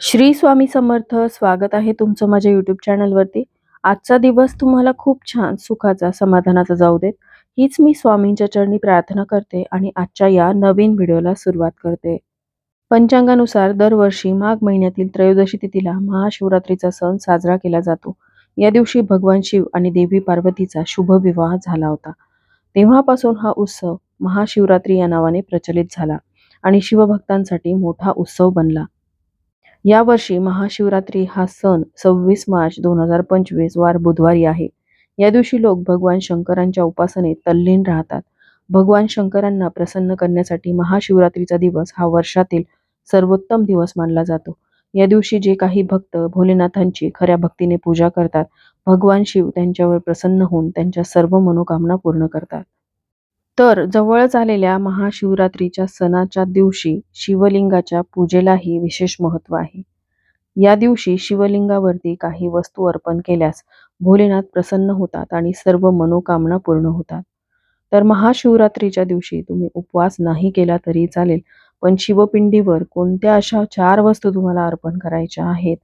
श्री स्वामी समर्थ स्वागत आहे तुमचं माझ्या यूट्यूब चॅनलवरती आजचा दिवस तुम्हाला खूप छान सुखाचा समाधानाचा जाऊ देत. हीच मी स्वामींच्या चरणी प्रार्थना करते आणि आजच्या या नवीन व्हिडिओला सुरुवात करते. पंचांगानुसार दरवर्षी माघ महिन्यातील त्रयोदशी तिथीला महाशिवरात्रीचा सण साजरा केला जातो. या दिवशी भगवान शिव आणि देवी पार्वतीचा शुभ विवाह झाला होता. तेव्हापासून हा उत्सव महाशिवरात्री या नावाने प्रचलित झाला आणि शिवभक्तांसाठी मोठा उत्सव बनला. यावर्षी महाशिवरात्री हा सण सव्वीस मार्च दोन हजार पंचवीस वार बुधवारी आहे. या दिवशी लोक भगवान शंकरांच्या उपासनेत तल्लीन राहतात. भगवान शंकरांना प्रसन्न करण्यासाठी महाशिवरात्रीचा दिवस हा वर्षातील सर्वोत्तम दिवस मानला जातो. या दिवशी जे काही भक्त भोलेनाथांची खऱ्या भक्तीने पूजा करतात भगवान शिव त्यांच्यावर प्रसन्न होऊन त्यांच्या सर्व मनोकामना पूर्ण करतात. तर जवळच आलेल्या महाशिवरात्रीच्या सणाच्या दिवशी शिवलिंगाच्या पूजेलाही विशेष महत्त्व आहे. या दिवशी शिवलिंगावरती काही वस्तू अर्पण केल्यास भोलेनाथ प्रसन्न होतात आणि सर्व मनोकामना पूर्ण होतात. तर महाशिवरात्रीच्या दिवशी तुम्ही उपवास नाही केला तरी चालेल पण शिवपिंडीवर कोणत्या अशा चार वस्तू तुम्हाला अर्पण करायच्या आहेत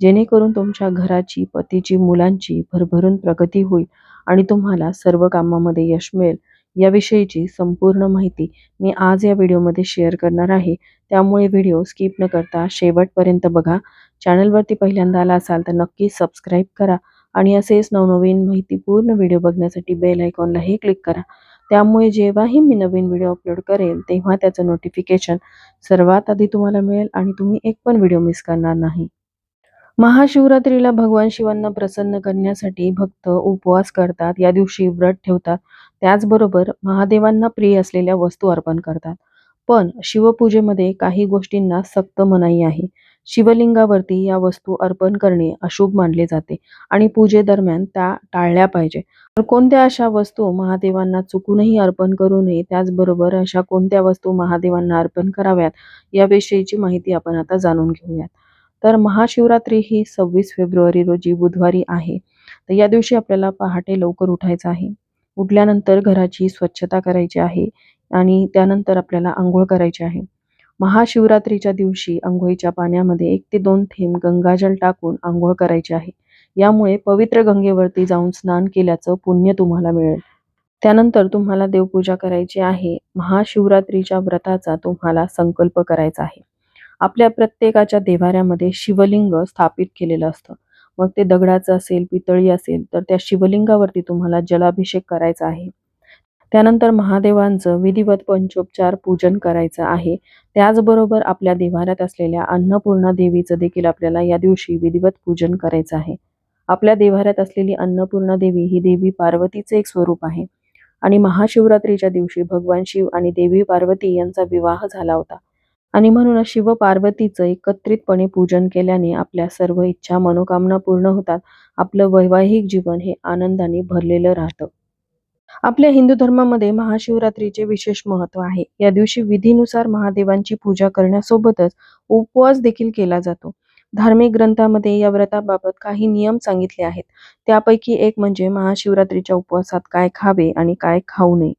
जेणेकरून तुमच्या घराची पतीची मुलांची भरभरून प्रगती होईल आणि तुम्हाला सर्व कामामध्ये यश मिळेल? याविषयीची संपूर्ण माहिती मी आज या व्हिडिओमध्ये शेअर करणार आहे. त्यामुळे व्हिडिओ स्किप न करता शेवटपर्यंत बघा. चॅनलवरती पहिल्यांदा आला असाल तर नक्की सबस्क्राईब करा आणि असेच नवनवीन माहितीपूर्ण व्हिडिओ बघण्यासाठी बेल आयकॉनलाही क्लिक करा. त्यामुळे जेव्हाही मी नवीन व्हिडिओ अपलोड करेल तेव्हा त्याचं नोटिफिकेशन सर्वात आधी तुम्हाला मिळेल आणि तुम्ही एक पण व्हिडिओ मिस करणार नाही. महाशिवरात्रीला भगवान शिवांना प्रसन्न करण्यासाठी भक्त उपवास करतात या दिवशी व्रत ठेवतात. त्याचबरोबर महादेवांना प्रिय असलेल्या वस्तू अर्पण करतात. पण शिवपूजेमध्ये काही गोष्टींना सक्त मनाई आहे. शिवलिंगावरती या वस्तू अर्पण करणे अशुभ मानले जाते आणि पूजेदरम्यान त्या टाळल्या पाहिजे. तर कोणत्या अशा वस्तू महादेवांना चुकूनही अर्पण करू नये त्याचबरोबर अशा कोणत्या वस्तू महादेवांना अर्पण कराव्यात याविषयीची माहिती आपण आता जाणून घेऊयात. तर महाशिवरात्री ही सव्वीस फेब्रुवारी रोजी बुधवारी आहे. तर या दिवशी आपल्याला पहाटे लवकर उठायचं आहे. उठल्यानंतर घराची स्वच्छता करायची आहे आणि त्यानंतर आपल्याला आंघोळ करायची आहे. महाशिवरात्रीच्या दिवशी आंघोळीच्या पाण्यामध्ये एक ते दोन थेंब गंगाजल टाकून आंघोळ करायची आहे. यामुळे पवित्र गंगेवरती जाऊन स्नान केल्याचं पुण्य तुम्हाला मिळेल. त्यानंतर तुम्हाला देवपूजा करायची आहे. महाशिवरात्रीच्या व्रताचा तुम्हाला संकल्प करायचा आहे. आपल्या प्रत्येकाच्या देवाऱ्यामध्ये शिवलिंग स्थापित केलेलं असतं. मग ते दगडाचं असेल पितळी असेल तर त्या शिवलिंगावरती तुम्हाला जलाभिषेक करायचा आहे. त्यानंतर महादेवांचं विधिवत पंचोपचार पूजन करायचं आहे. त्याचबरोबर आपल्या देवाऱ्यात असलेल्या अन्नपूर्णा देवीचं देखील आपल्याला या दिवशी विधिवत पूजन करायचं आहे. आपल्या देवाऱ्यात असलेली अन्नपूर्णा देवी ही देवी पार्वतीचे एक स्वरूप आहे. आणि महाशिवरात्रीच्या दिवशी भगवान शिव आणि देवी पार्वती यांचा विवाह झाला होता. आणि म्हणूनच शिव पार्वतीचं एकत्रितपणे पूजन केल्याने आपल्या सर्व इच्छा मनोकामना पूर्ण होतात. आपलं वैवाहिक जीवन हे आनंदाने भरलेलं राहतं. आपल्या हिंदू धर्मामध्ये महाशिवरात्रीचे विशेष महत्त्व आहे. या दिवशी विधीनुसार महादेवांची पूजा करण्यासोबतच उपवास देखील केला जातो. धार्मिक ग्रंथामध्ये या व्रताबाबत काही नियम सांगितले आहेत. त्यापैकी एक म्हणजे महाशिवरात्रीच्या उपवासात काय खावे आणि काय खाऊ नये.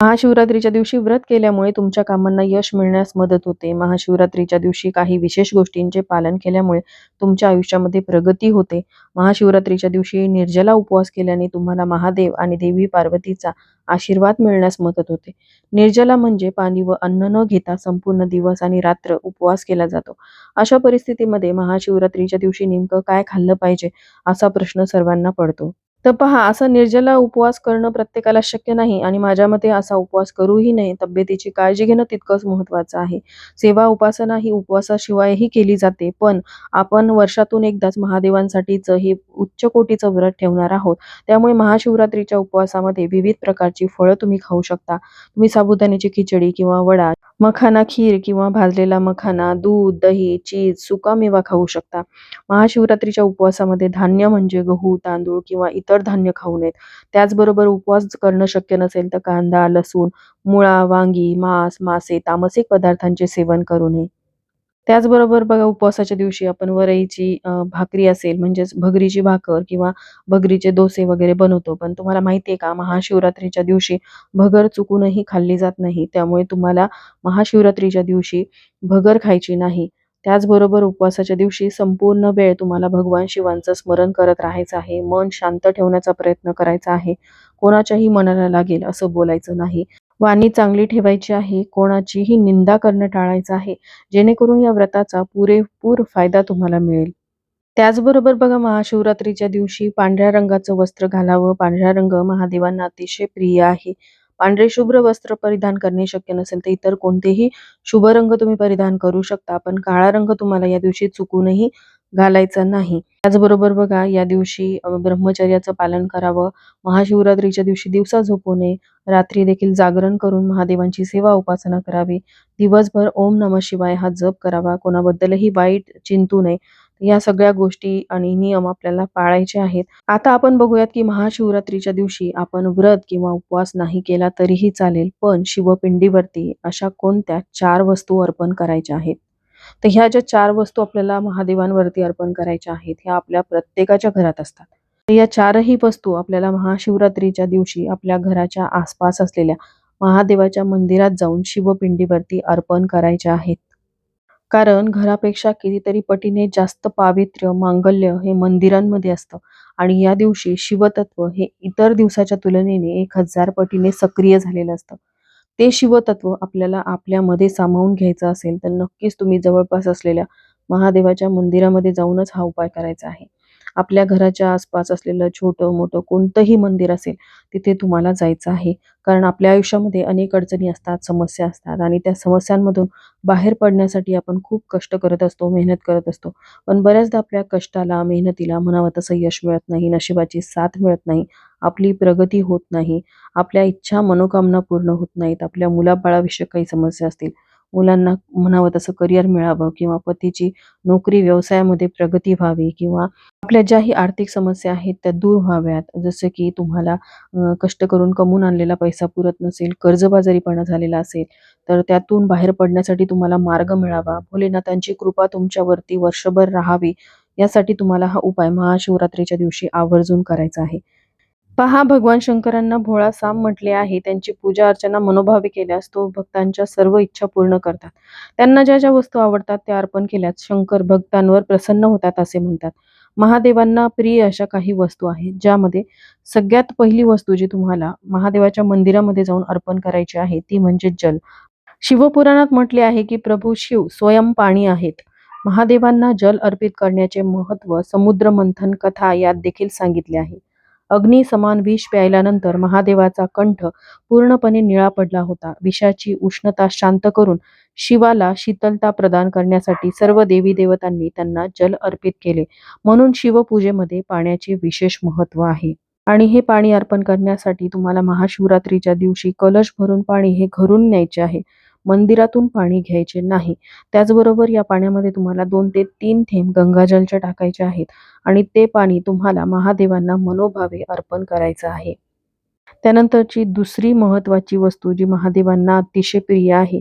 महाशिवरात्रीच्या दिवशी व्रत केल्यामुळे तुमच्या कामांना यश मिळण्यास मदत होते. महाशिवरात्रीच्या दिवशी काही विशेष गोष्टींचे पालन केल्यामुळे तुमच्या आयुष्यामध्ये प्रगती होते. महाशिवरात्रीच्या दिवशी निर्जला उपवास केल्याने तुम्हाला महादेव आणि देवी पार्वतीचा आशीर्वाद मिळण्यास मदत होते. निर्जला म्हणजे पाणी व अन्न न घेता संपूर्ण दिवस आणि रात्र उपवास केला जातो. अशा परिस्थितीमध्ये महाशिवरात्रीच्या दिवशी नेमकं काय खाल्लं पाहिजे असा प्रश्न सर्वांना पडतो. तर पहा असा निर्जला उपवास करणं प्रत्येकाला शक्य नाही आणि माझ्या मते असा उपवास करूही नये. तब्येतीची काळजी घेणं तितकंच महत्वाचं आहे. सेवा उपासना ही उपवासाशिवायही केली जाते पण आपण वर्षातून एकदाच महादेवांसाठीच हे उच्च कोटीचं व्रत ठेवणार आहोत. त्यामुळे महाशिवरात्रीच्या उपवासामध्ये विविध प्रकारची फळं तुम्ही खाऊ शकता. तुम्ही साबुदाण्याची खिचडी किंवा वडा मखाना खीर किंवा भाजलेला मखाना दूध दही चीज सुकामेवा खाऊ शकता. महाशिवरात्रीच्या उपवासामध्ये धान्य म्हणजे गहू तांदूळ किंवा इतर धान्य खाऊ नयेत. त्याचबरोबर उपवास करणं शक्य नसेल तर कांदा लसूण मुळा वांगी मांस मासे तामसिक पदार्थांचे सेवन करू नये. त्याचबरोबर बघा उपवासाच्या दिवशी आपण वरईची भाकरी असेल म्हणजेच भगरीची भाकर किंवा भगरीचे डोसे वगैरे बनवतो. पण तुम्हाला माहिती आहे का महाशिवरात्रीच्या दिवशी भगर चुकूनही खाल्ली जात नाही. त्यामुळे तुम्हाला महाशिवरात्रीच्या दिवशी भगर खायची नाही. त्याचबरोबर उपवासाच्या दिवशी संपूर्ण वेळ तुम्हाला भगवान शिवांचं स्मरण करत राहायचं आहे. मन शांत ठेवण्याचा प्रयत्न करायचा आहे. कोणाच्याही मनाला लागेल असं बोलायचं नाही. वाणी चांगली ठेवायची आहे. कोणाचीही निंदा करणं टाळायचं आहे. जेणेकरून या व्रताचा पुरेपूर फायदा तुम्हाला मिळेल. त्याचबरोबर बघा महाशिवरात्रीच्या दिवशी पांढऱ्या रंगाचं वस्त्र घालावं. पांढरा रंग महादेवांना अतिशय प्रिय आहे. पांढरे शुभ्र वस्त्र परिधान करणे शक्य नसेल तर इतर कोणतेही शुभ रंग तुम्ही परिधान करू शकता. पण काळा रंग तुम्हाला या दिवशी चुकूनही घालायचा नाही. त्याचबरोबर बघा या दिवशी ब्रह्मचर्याचं पालन करावं महाशिवरात्रीच्या दिवशी दिवसा झोपू नये रात्री देखील जागरण करून महादेवांची सेवा उपासना करावी. दिवसभर ओम नम शिवाय हा जप करावा कोणाबद्दलही वाईट चिंतू नये. या सगळ्या गोष्टी आणि नियम आपल्याला पाळायचे आहेत. आता आपण बघूयात की महाशिवरात्रीच्या दिवशी आपण व्रत किंवा उपवास नाही केला तरीही चालेल पण शिवपिंडीवरती अशा कोणत्या चार वस्तू अर्पण करायच्या आहेत? तर ह्या ज्या चार वस्तू आपल्याला महादेवांवरती अर्पण करायच्या आहेत ह्या आपल्या प्रत्येकाच्या घरात असतात. तर या चारही वस्तू आपल्याला महाशिवरात्रीच्या दिवशी आपल्या घराच्या आसपास असलेल्या महादेवाच्या मंदिरात जाऊन शिवपिंडीवरती अर्पण करायच्या आहेत. कारण घरापेक्षा कितीतरी पटीने जास्त पावित्र्य मांगल्य हे मंदिरांमध्ये असतं. आणि या दिवशी शिवतत्व हे इतर दिवसाच्या तुलनेने एक हजार पटीने सक्रिय झालेलं असतं. ते शिवतत्व आपल्याला आपल्यामध्ये सामावून घ्यायचं असेल तर नक्कीच तुम्ही जवळपास असलेल्या महादेवाच्या मंदिरामध्ये जाऊनच हा उपाय करायचा आहे. आपल्या घराच्या आसपास असलेलं छोटं मोठं कोणतंही मंदिर असेल तिथे तुम्हाला जायचं आहे. कारण आपल्या आयुष्यामध्ये अनेक अडचणी असतात समस्या असतात आणि त्या समस्यांमधून बाहेर पडण्यासाठी आपण खूप कष्ट करत असतो मेहनत करत असतो. पण बऱ्याचदा आपल्या कष्टाला मेहनतीला म्हणावं तसं यश मिळत नाही नशिबाची साथ मिळत नाही आपली प्रगती होत नाही आपल्या इच्छा मनोकामना पूर्ण होत नाहीत आपल्या मुलाबाळाविषयक काही समस्या असतील. मुलांना म्हणावं तसं करिअर मिळावं किंवा पतीची नोकरी व्यवसायामध्ये प्रगती व्हावी किंवा आपल्या ज्याही आर्थिक समस्या आहेत त्या दूर व्हाव्यात. जसं की तुम्हाला कष्ट करून कमवून आणलेला पैसा पुरत नसेल कर्जबाजारीपणा झालेला असेल तर त्यातून बाहेर पडण्यासाठी तुम्हाला मार्ग मिळावा. भोलेनाथांची कृपा तुमच्यावरती वर्षभर राहावी यासाठी तुम्हाला हा उपाय महाशिवरात्रीच्या दिवशी आवर्जून करायचा आहे. पहा भगवान शंकरांना भोळा साम म्हटले आहे. त्यांची पूजा अर्चना मनोभावे केल्यास तो भक्तांच्या सर्व इच्छा पूर्ण करतात. त्यांना ज्या ज्या वस्तू आवडतात त्या अर्पण केल्यास शंकर भक्तांवर प्रसन्न होतात असे म्हणतात. महादेवांना प्रिय अशा काही वस्तू आहेत ज्यामध्ये सगळ्यात पहिली वस्तू जी तुम्हाला महादेवाच्या मंदिरामध्ये जाऊन अर्पण करायची आहे ती म्हणजे जल. शिवपुराणात म्हटले आहे की प्रभू शिव स्वयं पाणी आहेत. महादेवांना जल अर्पित करण्याचे महत्त्व समुद्र मंथन कथा यात देखील सांगितले आहे. अग्निसमान विष प्यायल्यानंतर महादेवाचा कंठ पूर्णपणे निळा पडला होता. विषाची उष्णता शांत करून शिवाला शीतलता प्रदान करण्यासाठी सर्व देवी देवतांनी त्यांना जल अर्पित केले. म्हणून शिवपूजेमध्ये पाण्याचे विशेष महत्त्व आहे. आणि हे पाणी अर्पण करण्यासाठी तुम्हाला महाशिवरात्रीच्या दिवशी कलश भरून पाणी हे घरून न्यायचे आहे. मंदिरातून पाणी घ्यायचे नाही. त्याचबरोबर या पाण्यामध्ये तुम्हाला दोन ते तीन थेंब गंगाजलच्या टाकायचे आहेत आणि ते पाणी तुम्हाला महादेवांना मनोभावे अर्पण करायचं आहे. त्यानंतरची दुसरी महत्वाची वस्तू जी महादेवांना अतिशय प्रिय आहे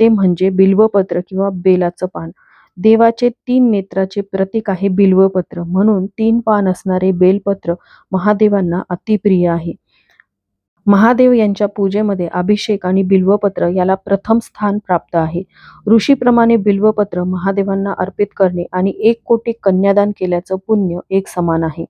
ते म्हणजे बिल्वपत्र किंवा बेलाचं पान. देवाचे तीन नेत्राचे प्रतीक आहे बिल्वपत्र. म्हणून तीन पान असणारे बेलपत्र महादेवांना अतिप्रिय आहे. महादेव यांच्या पूजेमध्ये अभिषेक आणि बिल्वपत्र याला प्रथम स्थान प्राप्त आहे. ऋषीप्रमाणे बिल्वपत्र महादेवांना अर्पित करणे आणि एक कोटी कन्यादान केल्याचं पुण्य एक समान आहे.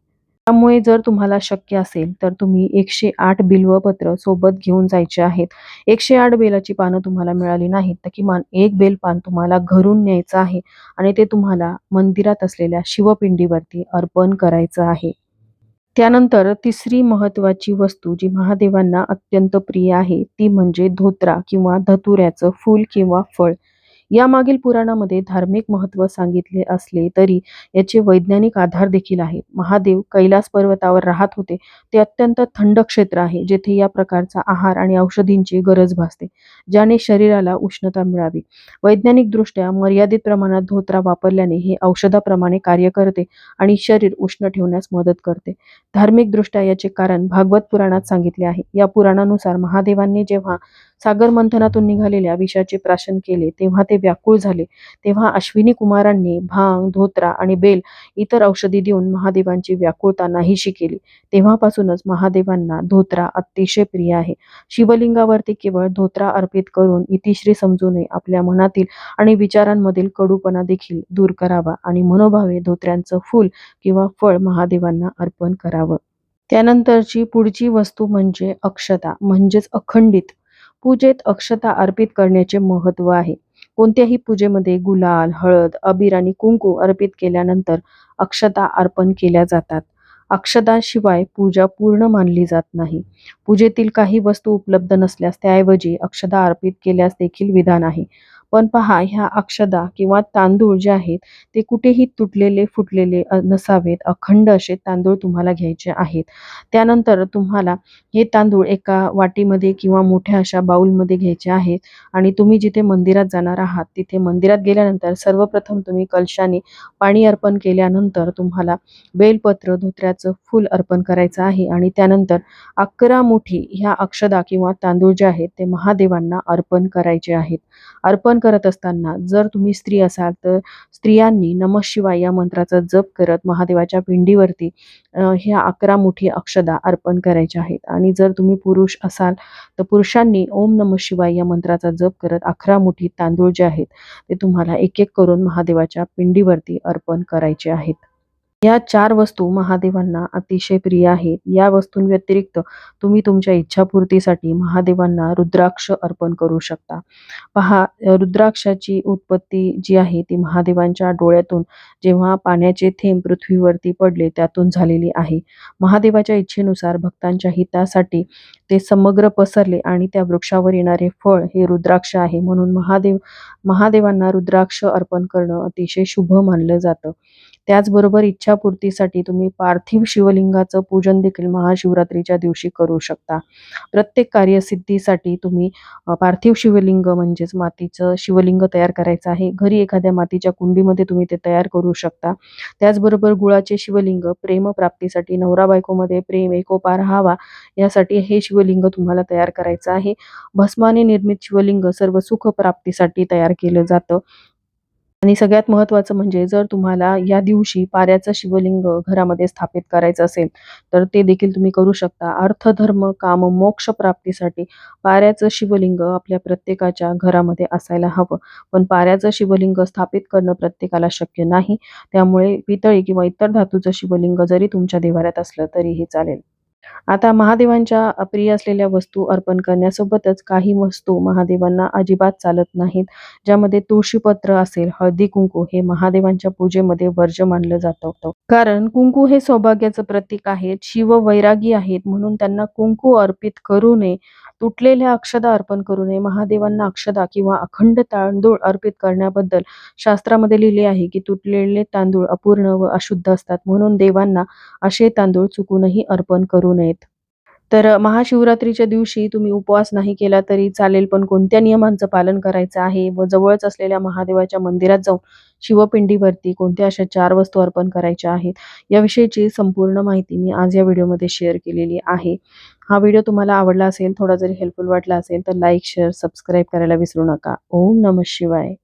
त्यामुळे जर तुम्हाला शक्य असेल तर तुम्ही एकशे आठ बिल्वपत्र सोबत घेऊन जायचे आहेत. एकशे आठ बेलाची पानं तुम्हाला मिळाली नाहीत तर किमान एक बेल पान तुम्हाला घरून न्यायचं आहे आणि ते तुम्हाला मंदिरात असलेल्या शिवपिंडीवरती अर्पण करायचं आहे. त्यानंतर तिसरी महत्वाची वस्तू जी महादेवांना अत्यंत प्रिय आहे ती म्हणजे धोत्रा किंवा धतुऱ्याचं फूल किंवा फळ. यामागील पुराणामध्ये धार्मिक महत्त्व सांगितले असले तरी याचे वैज्ञानिक आधार देखील आहेत. महादेव कैलास पर्वतावर राहत होते. ते अत्यंत थंड क्षेत्र आहे जेथे या प्रकारचा आहार आणि औषधींची गरज भासते ज्याने शरीराला उष्णता मिळावी. वैज्ञानिकदृष्ट्या मर्यादित प्रमाणात धोत्रा वापरल्याने हे औषधाप्रमाणे कार्य करते आणि शरीर उष्ण ठेवण्यास मदत करते. धार्मिकदृष्ट्या याचे कारण भागवत पुराणात सांगितले आहे. या पुराणानुसार महादेवांनी जेव्हा सागर मंथनातून निघालेल्या विषाचे प्राशन केले तेव्हा ते व्याकुळ झाले. तेव्हा अश्विनी कुमारांनी भांग धोत्रा आणि बेल इतर औषधी देऊन महादेवांची व्याकुळता नाहीशी केली. तेव्हापासूनच महादेवांना धोत्रा अतिशय प्रिय आहे. शिवलिंगावरती केवळ धोत्रा अर्पित करून इतिश्री समजूने आपल्या मनातील आणि विचारांमधील कडूपणा देखील दूर करावा आणि मनोभावे धोत्र्यांचं फूल किंवा फळ महादेवांना अर्पण करावं. त्यानंतरची पुढची वस्तू म्हणजे अक्षता म्हणजेच अखंडित. पूजेत अक्षता अर्पित करण्याचे महत्त्व आहे. कोणत्याही पूजेमध्ये गुलाल हळद अबीर आणि कुंकू अर्पित केल्यानंतर अक्षता अर्पण केल्या जातात. अक्षताशिवाय पूजा पूर्ण मानली जात नाही. पूजेतील काही वस्तू उपलब्ध नसल्यास त्याऐवजी अक्षता अर्पित केल्यास देखील विधान आहे. पण पहा ह्या अक्षदा किंवा तांदूळ जे आहेत ते कुठेही तुटलेले फुटलेले नसावेत. अखंड असे तांदूळ तुम्हाला घ्यायचे आहेत. त्यानंतर तुम्हाला हे तांदूळ एका वाटीमध्ये किंवा मोठ्या अशा बाऊलमध्ये घ्यायचे आहेत आणि तुम्ही जिथे मंदिरात जाणार आहात तिथे मंदिरात गेल्यानंतर सर्वप्रथम तुम्ही कलशाने पाणी अर्पण केल्यानंतर तुम्हाला बेलपत्र धोत्र्याचं फूल अर्पण करायचं आहे आणि त्यानंतर अकरा मुठी ह्या अक्षदा किंवा तांदूळ जे आहेत ते महादेवांना अर्पण करायचे आहेत. अर्पण करत असताना जर तुम्ही स्त्री असाल तर स्त्रियांनी नमः शिवाय या मंत्राचा जप करत महादेवाच्या पिंडीवरती ह्या अकरा मुठी अक्षदा अर्पण करायच्या आहेत. आणि जर तुम्ही पुरुष असाल तर पुरुषांनी ओम नमः शिवाय या मंत्राचा जप करत अकरा मुठी तांदूळ जे आहेत ते तुम्हाला एक एक करून महादेवाच्या पिंडीवरती अर्पण करायचे आहेत. या चार वस्तू महादेवांना अतिशय प्रिय आहेत. या वस्तूंव्यतिरिक्त तुम्ही तुमच्या इच्छापूर्तीसाठी महादेवांना रुद्राक्ष अर्पण करू शकता. पहा रुद्राक्षाची उत्पत्ती जी आहे ती महादेवांच्या डोळ्यातून जेव्हा पाण्याचे थेंब पृथ्वीवरती पडले त्यातून झालेली आहे. महादेवाच्या इच्छेनुसार भक्तांच्या हितासाठी ते समग्र पसरले आणि त्या वृक्षावर येणारे फळ हे रुद्राक्ष आहे. म्हणून महादेव महादेवांना रुद्राक्ष अर्पण करणं अतिशय शुभ मानलं जातं. त्याचबरोबर इच्छापूर्तीसाठी तुम्ही पार्थिव शिवलिंगाचं पूजन देखील महाशिवरात्रीच्या दिवशी करू शकता. प्रत्येक कार्यसिद्धीसाठी तुम्ही पार्थिव शिवलिंग म्हणजेच मातीचं शिवलिंग तयार करायचं आहे. घरी एखाद्या मातीच्या कुंडीमध्ये तुम्ही ते तयार करू शकता. त्याचबरोबर गुळाचे शिवलिंग प्रेमप्राप्तीसाठी नवरा बायकोमध्ये प्रेम एकोपा राहावा यासाठी हे शिवलिंग तुम्हाला तयार करायचं आहे. भस्माने निर्मित शिवलिंग सर्व सुख प्राप्तीसाठी तयार केलं जातं. आणि सगळ्यात महत्त्वाचं म्हणजे जर तुम्हाला या दिवशी पाऱ्याचं शिवलिंग घरामध्ये स्थापित करायचं असेल तर ते देखील तुम्ही करू शकता. अर्थ धर्म काम मोक्ष प्राप्तीसाठी पाऱ्याचं शिवलिंग आपल्या प्रत्येकाच्या घरामध्ये असायला हवं. पण पाऱ्याचं शिवलिंग स्थापित करणं प्रत्येकाला शक्य नाही. त्यामुळे पितळी किंवा इतर धातूचं शिवलिंग जरी तुमच्या देवाऱ्यात असलं तरीही चालेल. आता महादेवांच्या प्रिय असलेल्या वस्तू अर्पण करण्यासोबतच काही वस्तू महादेवांना अजिबात चालत नाहीत ज्यामध्ये तुळशीपत्र असेल हळदी कुंकू हे महादेवांच्या पूजेमध्ये वर्ज्य मानलं जातं कारण कुंकू हे सौभाग्याचं प्रतीक आहेत शिव वैरागी आहेत म्हणून त्यांना कुंकू अर्पित करू नये तुटलेल्या अक्षदा अर्पण करू नये. महादेवांना अक्षदा किंवा अखंड तांदूळ अर्पित करण्याबद्दल शास्त्रामध्ये लिहिले आहे की तुटलेले तांदूळ अपूर्ण व अशुद्ध असतात. म्हणून देवांना असे तांदूळ चुकूनही अर्पण करू नयेत. तर महाशिवरात्रीच्या दिवशी तुम्ही उपवास नाही केला तरी चालेल पण कोणत्या नियमांचं पालन करायचं आहे व जवळच असलेल्या महादेवाच्या मंदिरात जाऊन शिवपिंडीवरती कोणत्या अशा चार वस्तू अर्पण करायच्या आहेत याविषयीची संपूर्ण माहिती मी आज या व्हिडिओमध्ये शेअर केलेली आहे. हा व्हिडिओ तुम्हाला आवडला असेल थोडा जरी हेल्पफुल वाटला असेल तर लाईक शेअर सबस्क्राईब करायला विसरू नका. ओम नमः शिवाय.